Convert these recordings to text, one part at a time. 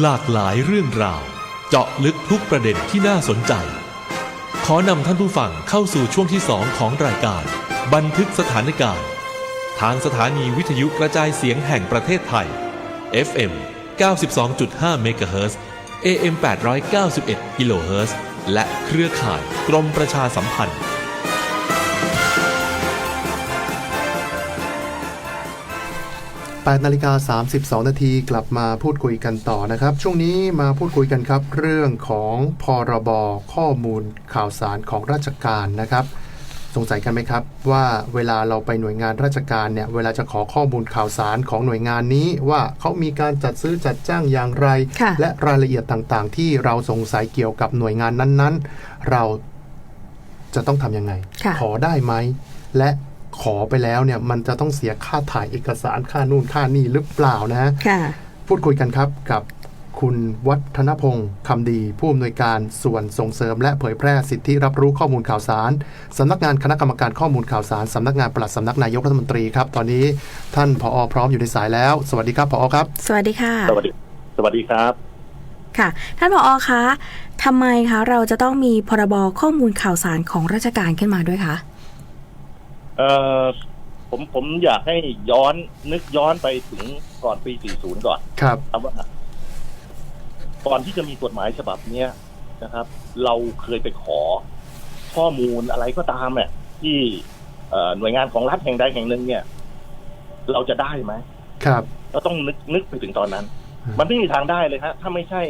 หลากหลายเรื่องราว เจาะลึกทุกประเด็นที่น่าสนใจ ขอนำท่านผู้ฟังเข้าสู่ช่วงที่2ของรายการ บันทึกสถานการณ์ ทางสถานีวิทยุกระจายเสียงแห่งประเทศไทย FM 92.5 MHz AM 891 kHz และเครือข่ายกรมประชาสัมพันธ์ 8นาฬิกา32 นาทีกลับมาพูดคุยกันต่อนะครับ ช่วงนี้มาพูดคุยกันครับ เรื่องของพรบข้อมูลข่าวสารของราชการนะครับ สงสัยกันไหมครับ ว่าเวลาเราไปหน่วยงานราชการเนี่ยเวลาจะขอข้อมูลข่าวสารของหน่วยงานนี้ ว่าเขามีการจัดซื้อจัดจ้างอย่างไรค่ะและรายละเอียดต่างๆ ที่เราสงสัยเกี่ยวกับหน่วยงานนั้นๆ เราจะต้องทำยังไงค่ะขอได้ไหมและ ขอไปแล้วเนี่ยมันจะต้องเสียค่าถ่ายเอกสารค่านู่นค่านี่หรือเปล่านะค่ะพูดคุยกันครับกับคุณวัฒนพงศ์คำดี ผู้อำนวยการส่วนส่งเสริม และเผยแพร่สิทธิรับรู้ข้อมูลข่าวสารสำนักงานคณะกรรมการข้อมูลข่าวสารสำนักงานปลัดสำนักนายกรัฐมนตรีครับ ตอนนี้ท่านผอพร้อมอยู่ในสายแล้ว สวัสดีครับผอครับ สวัสดีค่ะ สวัสดีสวัสดีครับ ค่ะ ท่านผอคะทำไมคะเราจะต้องมีพรบข้อมูลข่าวสารของราชการขึ้นมาด้วยคะ เอ่อผมผมอยากให้ย้อนนึกย้อนไปถึงก่อนปี 40 ก่อนครับครับว่าก่อนที่จะมีกฎหมายฉบับเนี้ยนะครับ เราเคยไปขอข้อมูลอะไรก็ตามเนี่ยที่เอ่อหน่วยงานของรัฐแห่งใดแห่งหนึ่งเนี่ย เราจะได้ไหมครับเราต้องนึกนึกไปถึงตอนนั้นอืมมันไม่มีทางได้เลยฮะถ้าไม่ใช่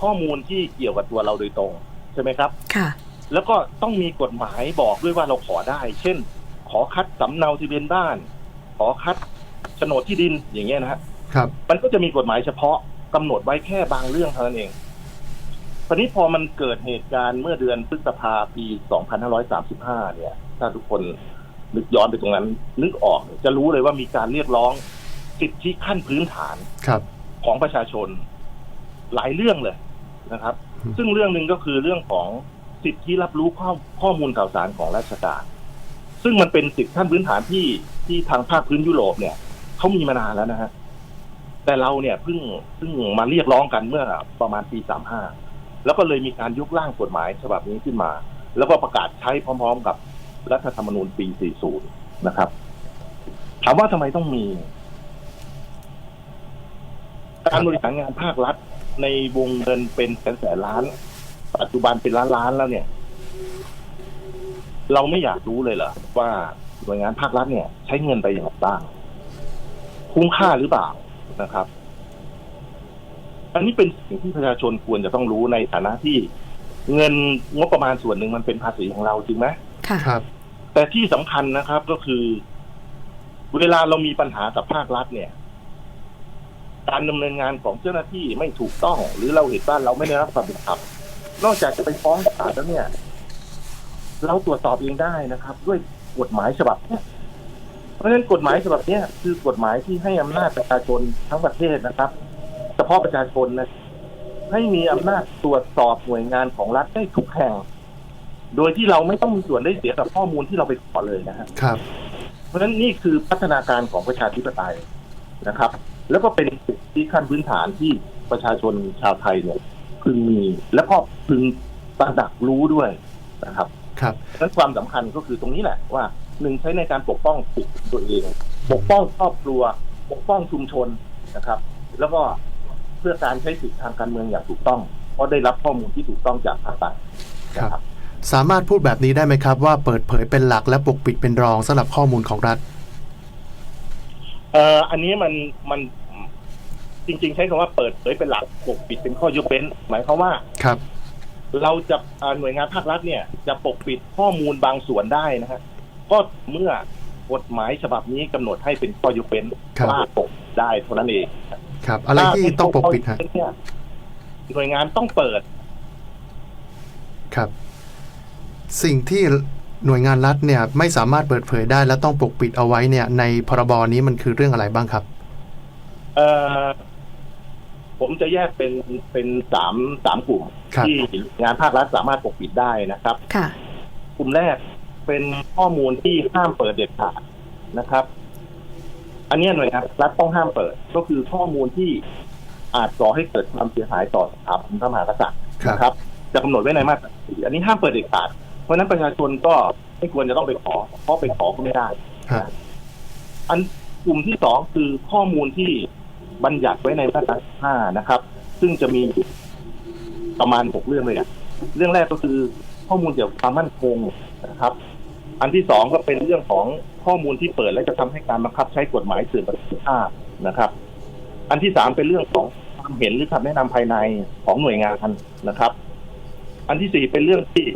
ข้อมูลที่เกี่ยวกับตัวเราโดยตรง ใช่ไหมครับ ค่ะ แล้วก็ต้องมีกฎหมายบอกด้วยว่าเราขอได้ เช่น ขอคัดสำเนาทะเบียนบ้าน ขอคัดโฉนดที่ดินอย่างเงี้ยนะฮะครับ มันก็จะมีกฎหมายเฉพาะกำหนดไว้แค่บางเรื่องเท่านั้นเองตอนนี้พอมันเกิดเหตุการณ์เมื่อเดือนพฤษภาปี 2535 เนี่ย ถ้าทุกคนนึกย้อนไปตรงนั้น นึกออกจะรู้เลยว่ามีการเรียกร้องสิทธิขั้นพื้นฐานครับ ของประชาชน หลายเรื่องเลยนะครับอืมซึ่งเรื่องหนึ่งก็คือเรื่องของสิทธิรับรู้ข้อข้อมูลข่าวสารของราชการ ซึ่งมันเป็นสิทธิขั้นพื้นฐานที่ที่ทางภาคพื้นยุโรปเนี่ยเขามีมานานแล้วนะฮะแต่เราเนี่ยเพิ่งเพิ่งมาเรียกร้องกันเมื่อประมาณปีสามห้าแล้วก็เลยมีการยกร่างกฎหมายฉบับนี้ขึ้นมา แล้วก็ประกาศใช้พร้อม ๆ กับรัฐธรรมนูญปี 40 นะครับ ถามว่าทำไมต้องมี การบริหารงานภาครัฐในวงเงินเป็นแสนแสนล้าน ปัจจุบันเป็นล้านล้านแล้วเนี่ย เราไม่อยากรู้เลยเหรอว่าหน่วยงานภาครัฐเนี่ย ใช้เงินไปอย่างไรบ้าง คุ้มค่าหรือเปล่านะครับ อันนี้เป็นสิ่งที่ประชาชนควรจะต้องรู้ในฐานะที่ เงินงบประมาณส่วนหนึ่งมันเป็นภาษีของเราจริงไหมค่ะครับ แต่ที่สำคัญนะครับก็คือ เวลาเรามีปัญหากับภาครัฐเนี่ย การดำเนินงานของเจ้าหน้าที่ไม่ถูกต้อง หรือเราเห็นว่าเราไม่ได้รับความเป็นธรรมนอกจากจะไปฟ้องศาลแล้วเนี่ย เราตรวจสอบเองได้นะครับ ด้วยกฎหมายฉบับเนี้ยเพราะฉะนั้นกฎหมายฉบับเนี้ยคือกฎหมายที่ให้อำนาจประชาชนทั้งประเทศนะครับ เฉพาะประชาชนนะให้มีอำนาจตรวจสอบหน่วยงานของรัฐได้ทุกแห่ง โดยที่เราไม่ต้องมีส่วนได้เสียกับข้อมูลที่เราไปขอเลยนะฮะครับ เพราะฉะนั้นนี่คือพัฒนาการของประชาธิปไตยนะครับ แล้วก็เป็นสิทธิขั้นพื้นฐานที่ประชาชนชาวไทยเนี่ยพึงมี แล้วก็พึงตระหนักรู้ด้วยนะครับ ครับเพราะฉะนั้นความสำคัญก็คือตรงนี้แหละว่าหนึ่งใช้ในการปกป้องสิทธิตัวเอง ปกป้องครอบครัว ปกป้องชุมชนนะครับ แล้วก็เพื่อการใช้สิทธิทางการเมืองอย่างถูกต้อง เพราะได้รับข้อมูลที่ถูกต้องจากภาครัฐนะครับ สามารถพูดแบบนี้ได้ไหมครับ ว่าเปิดเผยเป็นหลักและปกปิดเป็นรองสำหรับข้อมูลของรัฐเอ่ออันนี้มันมันจริง ๆ ใช้คำว่าเปิดเผยเป็นหลักปกปิดเป็นข้อยกเว้น หมายความว่าครับ เราจะอ่าหน่วยงานภาครัฐเนี่ยจะปกปิดข้อมูลบางส่วนได้นะฮะก็เมื่อกฎหมายฉบับนี้กำหนดให้เป็นข้อยกเว้นครับว่าปกได้เท่านั้นเองครับ อะไรที่ต้องปกปิดฮะถ้าเป็นข้อยกเว้นเนี่ยหน่วยงานต้องเปิด ครับ สิ่งที่หน่วยงานรัฐเนี่ย ไม่สามารถเปิดเผยได้ และต้องปกปิดเอาไว้เนี่ย ในพรบนี้มันคือเรื่องอะไรบ้างครับ เอ่อผมจะแยกเป็นเป็นสามสามกลุ่มครับ ที่งานภาครัฐสามารถปกปิดได้นะครับค่ะกลุ่มแรกเป็นข้อมูลที่ห้ามเปิดเด็ดขาดนะครับ อันเนี้ยหน่วยงานรัฐต้องห้ามเปิด ก็คือข้อมูลที่อาจก่อให้เกิดความเสียหายต่อสถาบันพระมหากษัตริย์ครับนะครับ จะกำหนดไว้ในมาตราสี่อันนี้ห้ามเปิดเด็ดขาด เพราะฉะนั้นประชาชนก็ไม่ควรจะต้องไปขอ เพราะไปขอก็ไม่ได้ฮะอันกลุ่มที่สองคือข้อมูลที่บัญญัติไว้ในมาตราห้านะครับ ซึ่งจะมีอยู่ ประมาณหกเรื่องเลยอะเรื่องแรกก็คือข้อมูลเกี่ยวกับความมั่นคงนะครับ อันที่สองก็เป็นเรื่องของข้อมูลที่เปิดและจะทำให้การบังคับใช้กฎหมายสื่อประสิทธิภาพนะครับ อันที่สามเป็นเรื่องของความเห็นหรือคำแนะนำภายในของหน่วยงานนะครับ อันที่สี่เป็นเรื่องที่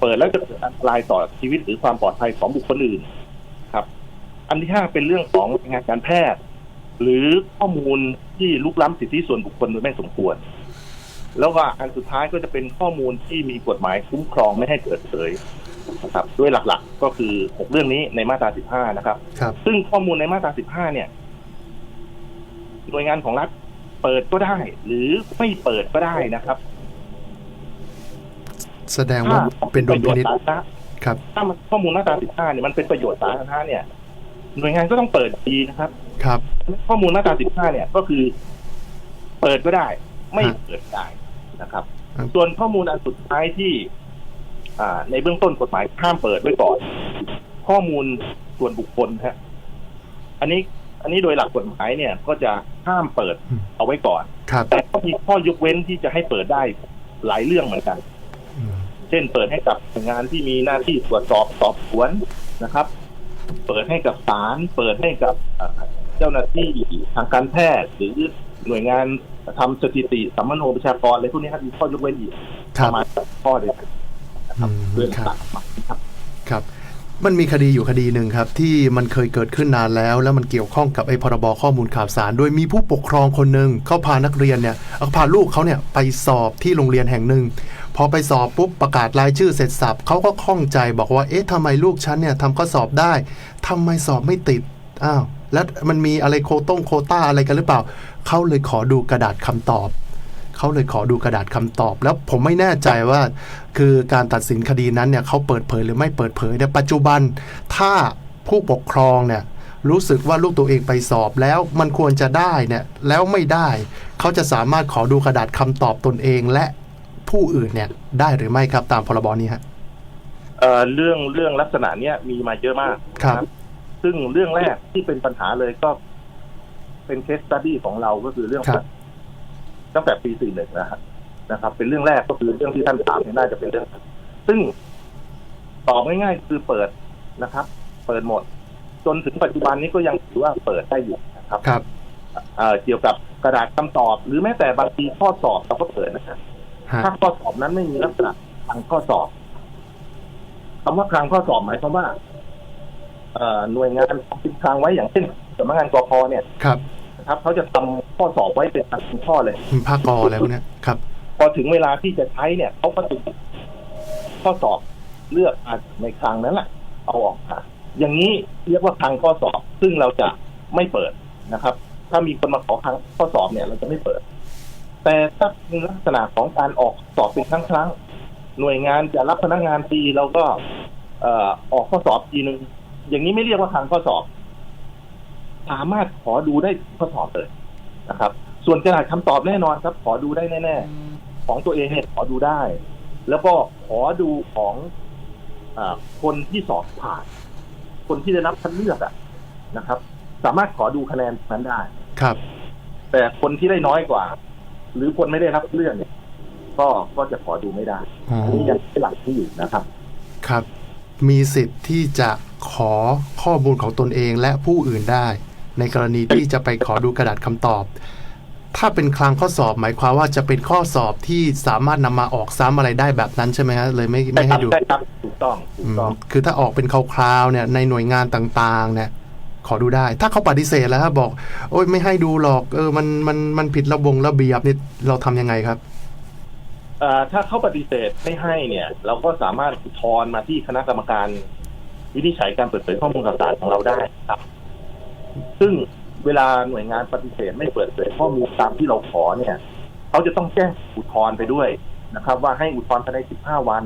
เปิดแล้วจะเกิดอันตรายต่อชีวิตหรือความปลอดภัยของบุคคลอื่นครับ อันที่ห้าเป็นเรื่องของงานการแพทย์ หรือข้อมูลที่ลุกล้ำสิทธิส่วนบุคคลโดยไม่สมควร แล้วก็อันสุดท้ายก็จะเป็นข้อมูลที่มีกฎหมายคุ้มครองไม่ให้เกิดเผยนะครับด้วยหลักๆก็คือหกเรื่องนี้ในมาตราสิบห้านะครับ ครับ ซึ่งข้อมูลในมาตราสิบห้าเนี่ย หน่วยงานของรัฐเปิดก็ได้ หรือไม่เปิดก็ได้นะครับแสดงว่าเป็นดุลพินิจถ้ามัประโยชน์สาธารณะครับ ถ้ามันข้อมูลมาตราสิบห้าเนี่ยมันเป็นประโยชน์สาธารณะเนี่ย หน่วยงานก็ต้องเปิดดีนะครับ ครับ ข้อมูลมาตราสิบห้าเนี่ยก็คือ เปิดก็ได้ ไม่เปิดได้ นะครับครับ ส่วนข้อมูลอันสุดท้ายที่อ่าในเบื้องต้นกฎหมายห้ามเปิดไว้ก่อน ข้อมูลส่วนบุคคลฮะอันนี้อันนี้โดยหลักกฎหมายเนี่ย ก็จะห้ามเปิดเอาไว้ก่อนครับแต่ก็มีข้อยกเว้นที่จะให้เปิดได้หลายเรื่องเหมือนกันอืมเช่นเปิดให้กับหน่วยงานที่มีหน้าที่ตรวจสอบสอบสวนนะครับ เปิดให้กับศาลเปิดให้กับเอ่อเจ้าหน้าที่ทางการแพทย์หรือ หน่วยงานทำสถิติสัมมโนประชากรอะไรพวกนี้ครับมีข้อยกเว้นอีกคปรับระมาณสามข้อเลยกันนะครับอืมเพื่อครับตัดมาครับครับ มันมีคดีอยู่คดีหนึ่งครับ ที่มันเคยเกิดขึ้นนานแล้ว แล้วมันเกี่ยวข้องกับไอ้พรบข้อมูลข่าวสารโดยมีผู้ปกครองคนหนึ่งเขาพานักเรียนเนี่ยเอาพาลูกเขาเนี่ยไปสอบที่โรงเรียนแห่งหนึ่งพอไปสอบปุ๊บประกาศรายชื่อเสร็จสับเขาก็ข้องใจบอกว่าเอ๊ะทำไมลูกฉันเนี่ยทำข้อสอบได้ทำไมสอบไม่ติดอ้าว แล้วมันมีอะไรโคต้งโคต้าอะไรกันหรือเปล่า เขาเลยขอดูกระดาษคำตอบเขาเลยขอดูกระดาษคำตอบ แล้วผมไม่แน่ใจว่า คือการตัดสินคดีนั้นเนี่ยเขาเปิดเผยหรือไม่เปิดเผยเนี่ยปัจจุบันถ้าผู้ปกครองเนี่ยรู้สึกว่าลูกตัวเองไปสอบแล้วมันควรจะได้เนี่ยแล้วไม่ได้ เขาจะสามารถขอดูกระดาษคำตอบตนเองและผู้อื่นเนี่ยได้หรือไม่ครับตามพรบนี้ฮะเอ่อเรื่องเรื่องลักษณะเนี้ยมีมาเยอะมากครับนะ ซึ่งเรื่องแรกที่เป็นปัญหาเลยก็เป็นเคสตัดดี้ของเราก็คือเรื่องครับตั้งแต่ปีสี่หนึ่งนะครับนะครับ เป็นเรื่องแรกก็คือเรื่องที่ท่านถามเนี่ยน่าจะเป็นเรื่อง ซึ่งตอบง่ายๆคือเปิดนะครับ เปิดหมด จนถึงปัจจุบันนี้ก็ยังถือว่าเปิดได้อยู่นะครับครับเอ่อเกี่ยวกับกระดาษคำตอบ หรือแม้แต่บางทีข้อสอบเราก็เปิดนะครับฮะถ้าข้อสอบนั้นไม่มีลักษณะคลังข้อสอบคำว่าคลังข้อสอบหมายความว่าเอ่อ หน่วยงานติดคลังไว้อย่างเช่นสำนักงานกพเนี่ยครับนะครับเขาจะทำข้อสอบไว้เป็นอันข้อเลยภาคกออะไรพวกเนี้ยครับ พอถึงเวลาที่จะใช้เนี่ยเขาก็จะข้อสอบเลือกอันในคลังนั้นแหละเอาออกมาอย่างนี้เรียกว่าคลังข้อสอบ ซึ่งเราจะไม่เปิดนะครับ ถ้ามีคนมาขอคลังข้อสอบเนี่ย เราจะไม่เปิด แต่ถ้าเป็นลักษณะของการออกสอบเป็นครั้งครั้งๆหน่วยงานจะรับพนักงานฟรีเราก็เอ่อออกข้อสอบทีหนึ่ง อย่างนี้ไม่เรียกว่าคลังข้อสอบ สามารถขอดูได้ข้อสอบเลยนะครับ ส่วนกระดาษคำตอบแน่นอนครับ ขอดูได้แน่ ๆ ของตัวเองเนี่ยขอดูได้ แล้วก็ขอดูของอาคนที่สอบผ่าน คนที่ได้รับคัดเลือกอะนะครับ สามารถขอดูคะแนนนั้นได้ครับ แต่คนที่ได้น้อยกว่า หรือคนไม่ได้รับเลือกเนี่ย ก็ก็จะขอดูไม่ได้อ๋ออันนี้ยังเป็นหลักที่อยู่นะครับ ครับ มีสิทธิ์ที่จะขอข้อมูลของตนเองและผู้อื่นได้ ในกรณีที่จะไปขอดูกระดาษคำตอบ ถ้าเป็นคลังข้อสอบหมายความว่าจะเป็นข้อสอบที่สามารถนำมาออกซ้ำอะไรได้แบบนั้นใช่ไหมฮะเลยไม่ไม่ได้คให้รับดูได้ครับถูกต้องถูอืกมต้อง คือถ้าออกเป็นคราวๆเนี่ยในหน่วยงานต่างๆเนี่ยขอดูได้ ถ้าเขาปฏิเสธแล้วครับบอก โอ้ยไม่ให้ดูหรอก เออ มัน มัน มันผิดระบงระเบียบนี่ เราทำยังไงครับเอ่อ ถ้าเขาปฏิเสธไม่ให้เนี่ย เราก็สามารถอุทธรณ์มาที่คณะกรรมการวินิจฉัยการเปิดเผยข้อมูลข่าวสารของเราได้ครับ ซึ่งเวลาหน่วยงานปฏิเสธไม่เปิดเผยข้อมูลตามที่เราขอเนี่ยเขาจะต้องแจ้งอุทธรณ์ไปด้วยนะครับ ว่าให้อุทธรณ์ภายใน 15 วัน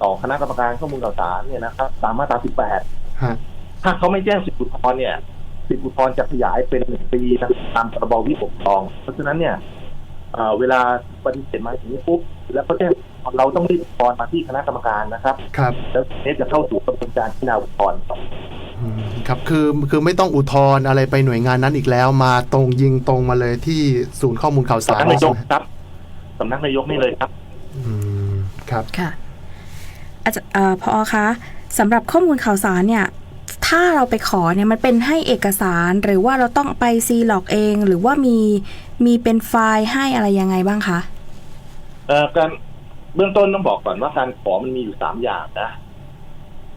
ต่อคณะกรรมการข้อมูลข่าวสารเนี่ยนะครับ ตามมาตรา 18ฮะถ้าเขาไม่แจ้งสิทธิอุทธรณ์เนี่ยสิทธิอุทธรณ์จะขยายเป็นหนึ่งปีนะตามพรบวิปกครอง เพราะฉะนั้นเนี่ย เอ่อเวลาปฏิเสธมาอย่างนี้ปุ๊บแล้วก็แจ้งเราต้องรีบอุทธรณ์มาที่คณะกรรมการนะครับ ครับ แล้วเคสจะเข้าสู่กระบวนการพิจารณาอุทธรณ์อืมครับคือคือไม่ต้องอุทธรณ์อะไรไปหน่วยงานนั้นอีกแล้ว มาตรงยิงตรงมาเลยที่ศูนย์ข้อมูลข่าวสารสำนักนายกใช่ไหมครับสำนักนายกนี่เลยครับ อืมครับ ค่ะอาจารย์เอ่อพอคะสำหรับข้อมูลข่าวสารเนี่ย ถ้าเราไปขอเนี่ยมันเป็นให้เอกสารหรือว่าเราต้องไปซีล็อกเอง หรือว่ามีมีเป็นไฟล์ให้อะไรยังไงบ้างคะเอ่อการเบื้องต้นต้องบอกก่อนว่าการขอมันมีอยู่สามอย่างนะ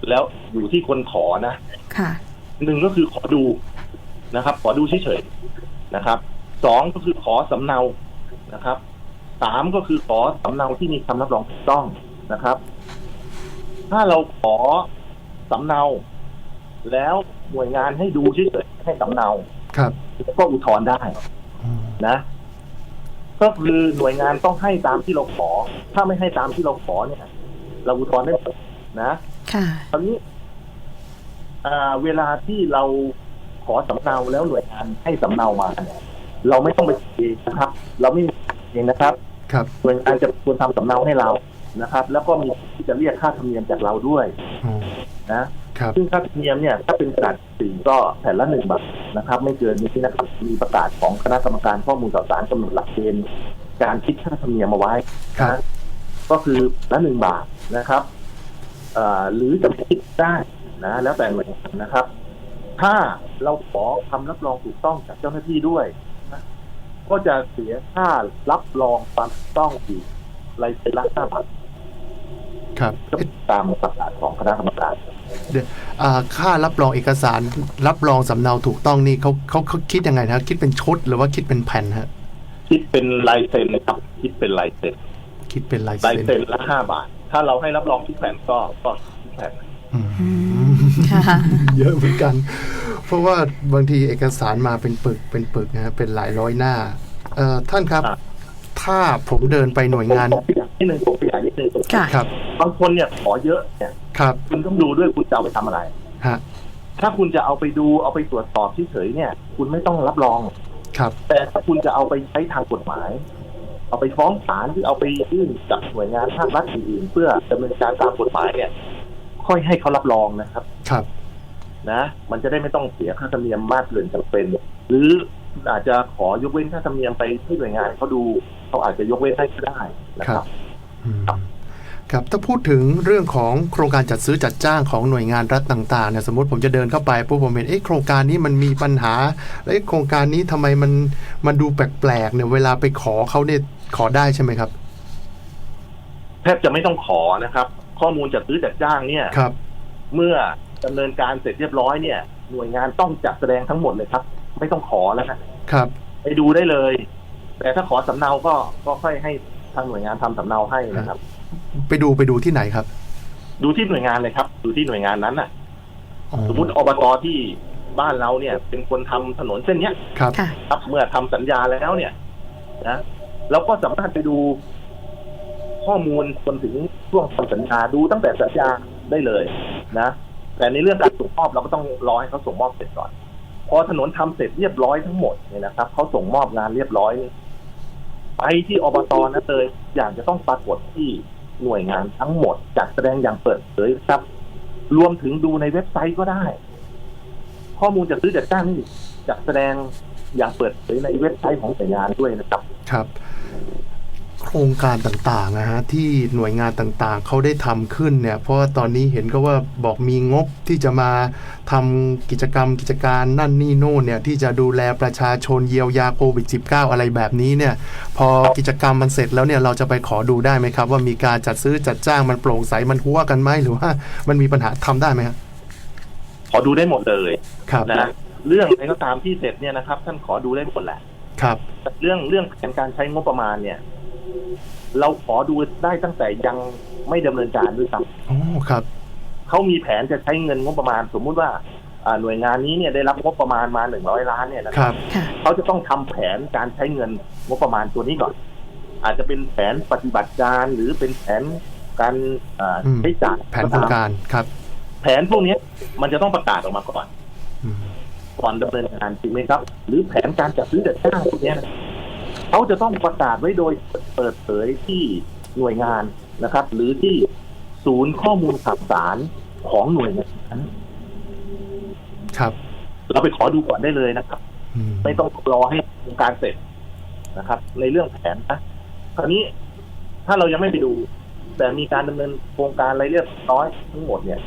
แล้วอยู่ที่คนขอนะค่ะหนึ่งก็คือขอดูนะครับ ขอดูเฉยๆนะครับสองก็คือขอสำเนานะครับสามก็คือขอสำเนาที่มีคำรับรองถูกต้องนะครับ ถ้าเราขอสำเนา แล้วหน่วยงานให้ดูเฉยๆให้สำเนาครับก็อุทธรณ์ได้อืมนะ ก็คือหน่วยงานต้องให้ตามที่เราขอ ถ้าไม่ให้ตามที่เราขอเนี่ย เราอุทธรณ์ได้หมดนะค่ะตอนนี้อ่าเวลาที่เราขอสำเนาแล้วหน่วยงานให้สำเนามาเนี่ยเราไม่ต้องไปเองนะครับ เราไม่มีเองนะครับ ครับหน่วยงานจะควรทำสำเนาให้เรานะครับ แล้วก็มีที่จะเรียกค่าธรรมเนียมจากเราด้วยอ๋อนะครับ ซึ่งค่าธรรมเนียมเนี่ยถ้าเป็นกระดาษสีก็แผ่นละหนึ่งบาทนะครับ ไม่เกินนี้นะครับมีประกาศของคณะกรรมการข้อมูลข่าวสารกำหนดหลักเกณฑ์การคิดค่าธรรมเนียมมาไว้ครับนะก็คือละหนึ่งบาทนะครับเอ่อหรือจะคิดได้นะ แล้วแต่หน่วยงานนะครับ ถ้าเราขอคำรับรองถูกต้องจากเจ้าหน้าที่ด้วยนะก็จะเสียค่ารับรองความถูกต้องอีกรายเซ็นละห้าบาท ครับก็เอ๊ะตามประกาศของคณะกรรมการเดี๋ยวอ่าค่ารับรองเอกสาร รับรองสำเนาถูกต้องนี่เขาเขาเขาคิดยังไงนะครับคิดเป็นชุดหรือว่าคิดเป็นแผ่นฮะคิดเป็นลายเซ็นนะครับ คิดเป็นลายเซ็นคิดเป็นลายลายเซ็นเซ็นละห้าบาท ถ้าเราให้รับรองที่แผ่นก็ก็ที่แผ่นอืมอืมค่ะเยอะเหมือนกัน เพราะว่าบางทีเอกสารมาเป็นปึกเป็นปึกนะฮะเป็นหลายร้อยหน้า เอ่อท่านครับอะถ้าผมเดินไปหน่วยงานผมขยาย นิดนึงผมขยายนิดนึงค่ะครับ บางคนเนี่ยขอเยอะเนี่ยครับคุณต้องดูด้วยคุณจะเอาไปทำอะไร ฮะถ้าคุณจะเอาไปดูเอาไปตรวจสอบเฉยๆเนี่ย คุณไม่ต้องรับรอง ครับแต่ถ้าคุณจะเอาไปใช้ทางกฎหมาย เอาไปฟ้องศาลหรือเอาไปยื่นกับหน่วยงานภาครัฐอื่นๆเพื่อดำเนินการตามกฎหมายเนี่ย ค่อยให้เขารับรองนะครับ ครับนะ มันจะได้ไม่ต้องเสียค่าธรรมเนียมมากเกินจำเป็น หรืออาจจะขอยกเว้นค่าธรรมเนียมไปที่หน่วยงานเขาดูเขาอาจจะยกเว้นให้ก็ได้นะครับอืม ครับถ้าพูดถึงเรื่องของโครงการจัดซื้อจัดจ้างของหน่วยงานรัฐต่างๆเนี่ยสมมติผมจะเดินเข้าไปปุ๊บผมเห็นเอ๊ะโครงการนี้มันมีปัญหาแล้วเอ๊ะโครงการนี้ทำไมมันมันดูแปลกๆเนี่ยเวลาไปขอเขาเนี่ยขอได้ใช่ไหมครับ แทบจะไม่ต้องขอนะครับ ข้อมูลจัดซื้อจัดจ้างเนี่ยครับ เมื่อดำเนินการเสร็จเรียบร้อยเนี่ย หน่วยงานต้องจัดแสดงทั้งหมดเลยครับ ไม่ต้องขอแล้วนะครับ ไปดูได้เลย แต่ถ้าขอสำเนาก็ก็ค่อยให้ ทางหน่วยงานทำสำเนาให้นะครับ ไปดูไปดูที่ไหนครับ ดูที่หน่วยงานเลยครับ ดูที่หน่วยงานนั้นน่ะอ๋อสมมติอบตที่บ้านเราเนี่ย เป็นคนทำถนนเส้นเนี้ยครับค่ะครับเมื่อทำสัญญาแล้วเนี่ย นะเราก็สามารถไปดูข้อมูลจนถึงช่วงทำสัญญาดูตั้งแต่สัญญาได้เลยนะแต่ในเรื่องการส่งมอบเราก็ต้องรอให้เขาส่งมอบเสร็จก่อน พอถนนทำเสร็จเรียบร้อยทั้งหมดเนี่ยนะครับเขาส่งมอบงานเรียบร้อย ไปที่อบตนะเลยอย่างจะต้องปรากฏที่หน่วยงานทั้งหมดจัดแสดงอย่างเปิดเผยครับ รวมถึงดูในเว็บไซต์ก็ได้ ข้อมูลจากซื้อจัดจ้างนี่จัดแสดงอย่างเปิดเผยในเว็บไซต์ของหน่วยงานด้วยนะครับ ครับ โครงการต่างๆนะฮะที่หน่วยงานต่างๆเขาได้ทำขึ้นเนี่ยเพราะว่าตอนนี้เห็นก็ว่าบอกมีงบที่จะมาทำกิจกรรมกิจการนั่นนี่โน่นเนี่ยที่จะดูแลประชาชนเยียวยาโควิด -19 อะไรแบบนี้เนี่ยพอกิจกรรมมันเสร็จแล้วเนี่ยเราจะไปขอดูได้ไหมครับ ว่ามีการจัดซื้อจัดจ้างมันโปร่งใสมันหัวกันไหมหรือว่ามันมีปัญหาทำได้ไหมครับขอดูได้หมดเลยครับนะเรื่องอะไรก็ตามที่เสร็จเนี่ยนะครับ ท่านขอดูได้หมดแหละครับแต่เรื่องเรื่องแผนการใช้งบประมาณเนี่ย เราขอดูได้ตั้งแต่ยังไม่ดำเนินการด้วยซ้โอ้ครับำเขามีแผนจะใช้เงินงบประมาณ สมมุติว่าอ่าหน่วยงานนี้เนี่ยได้รับงบประมาณมาหนึ่งร้อยล้านเนี่ยนะคครับรับค่ะเขาจะต้องทำแผนการใช้เงินงบประมาณตัวนี้ก่อน อาจจะเป็นแผนปฏิบัติการหรือเป็นแผนการอ่าอืมใช้จ่ายแผนโครงการครับ แผนพวกเนี้ยมันจะต้องประกาศออกมาก่อนอืมก่อนดำเนินงานจริงไหมครับ หรือแผนการจัดซื้อจัดจ้างพวกเนี้ยนะ เขาจะต้องประกาศไว้โดยเปิดเผยที่หน่วยงานนะครับ หรือที่ศูนย์ข้อมูลข่าวสารของหน่วยงานนั้นครับ เราไปขอดูก่อนได้เลยนะครับอืมไม่ต้องรอให้โครงการเสร็จนะครับ ในเรื่องแผนนะคราวนี้ถ้าเรายังไม่ไปดู แต่มีการดำเนินโครงการอะไรเรียบร้อยทั้งหมดเนี่ย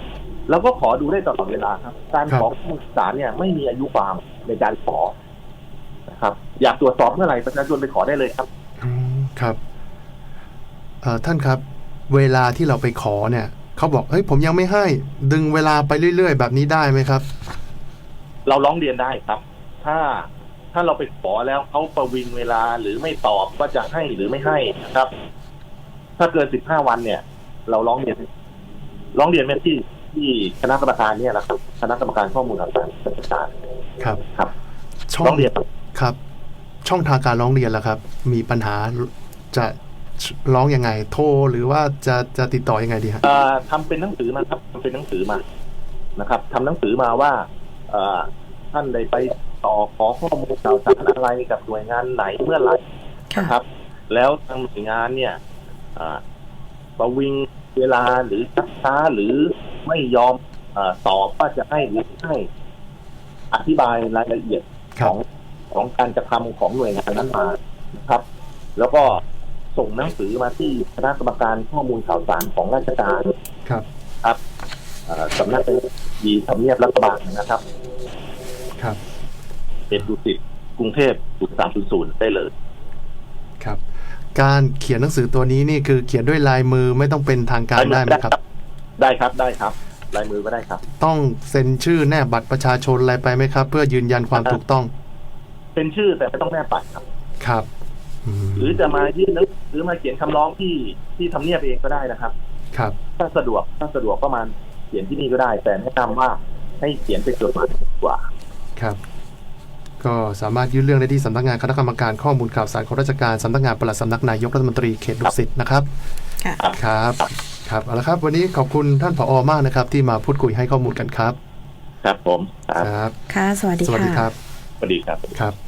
เราก็ขอดูได้ตลอดเวลาครับ การขอข้อมูลสารเนี่ย ไม่มีอายุความในการขอนะ ครับ อยากตรวจสอบเมื่อไหร่ประชาชนไปขอได้เลยครับอืมครับเอ่อท่านครับ เวลาที่เราไปขอเนี่ยเขาบอกเฮ้ยผมยังไม่ให้ ดึงเวลาไปเรื่อยๆ แบบนี้ได้ไหมครับ เราร้องเรียนได้ครับ ถ้าถ้าเราไปขอแล้วเขาประวิงเวลาหรือไม่ตอบว่าจะให้หรือไม่ให้นะครับ ถ้าเกินสิบห้าวันเนี่ย เราร้องเรียนร้องเรียนไปที่ที่คณะกรรมการเนี่ยแหละครับคณะกรรมการข้อมูลข่าวสารราชการครับ ครับช่องร้องเรียน ครับครับ ช่องทางการร้องเรียนล่ะครับ มีปัญหาจะร้องยังไง โทรหรือว่าจะจะติดต่อยังไงดีฮะเอ่อทำเป็นหนังสือมาครับทำเป็นหนังสือมานะครับทำหนังสือมาว่าเอ่อท่านได้ไปต่อขอข้อมูลข่าวสารอะไรกับหน่วยงานไหนเมื่อไหร่ค่ะนะครับ แล้วทางหน่วยงานเนี่ยอ่าประวิงเวลาหรือชักช้าหรือไม่ยอมอาตอบว่าจะให้หรือไม่ให้ อธิบายรายละเอียดครัขบอง ของการกระทำของหน่วยงานนั้นมานะครับ แล้วก็ส่งหนังสือมาที่คณะกรรมการข้อมูลข่าวสารของราชการครับ ครับเอ่อสำนักดีทำเนียบรัฐบาลนะครับ ครับเป็นดุสิตกรุงเทพศูนย์สามศูนย์ศูนย์ได้เลย ครับ การเขียนหนังสือตัวนี้นี่คือเขียนด้วยลายมือไม่ต้องเป็นทางการได้ไหมครับ ได้ครับได้ครับลายมือก็ได้ครับ ต้องเซ็นชื่อแนบบัตรประชาชนอะไรไปไหมครับ เพื่อยืนยันความถูกต้อง เป็นชื่อแต่ไม่ต้องแนบบัตรครับ ครับอืมหรือจะมายื่นหนังหรือมาเขียนคำร้องที่ที่ทำเนียบเองก็ได้นะครับ ครับ ถ้าสะดวกถ้าสะดวกก็มาเขียนที่นี่ก็ได้ แต่แนะนำว่าให้เขียนเป็นจดหมายดีกว่า ครับ ก็สามารถยื่นเรื่องได้ที่สำนักงานคณะกรรมการข้อมูลข่าวสารของราชการสำนักงานปลัดสำนักนายกรัฐมนตรีเขตดุสิตนะครับค่ะครับ ครับเอาละครับ วันนี้ขอบคุณท่านผอมากนะครับ ที่มาพูดคุยให้ข้อมูลกันครับ ครับผมคครับรับ ค่ะ สวัสดีสวัสดีค่ะครับ สวัสดีครับ ครับ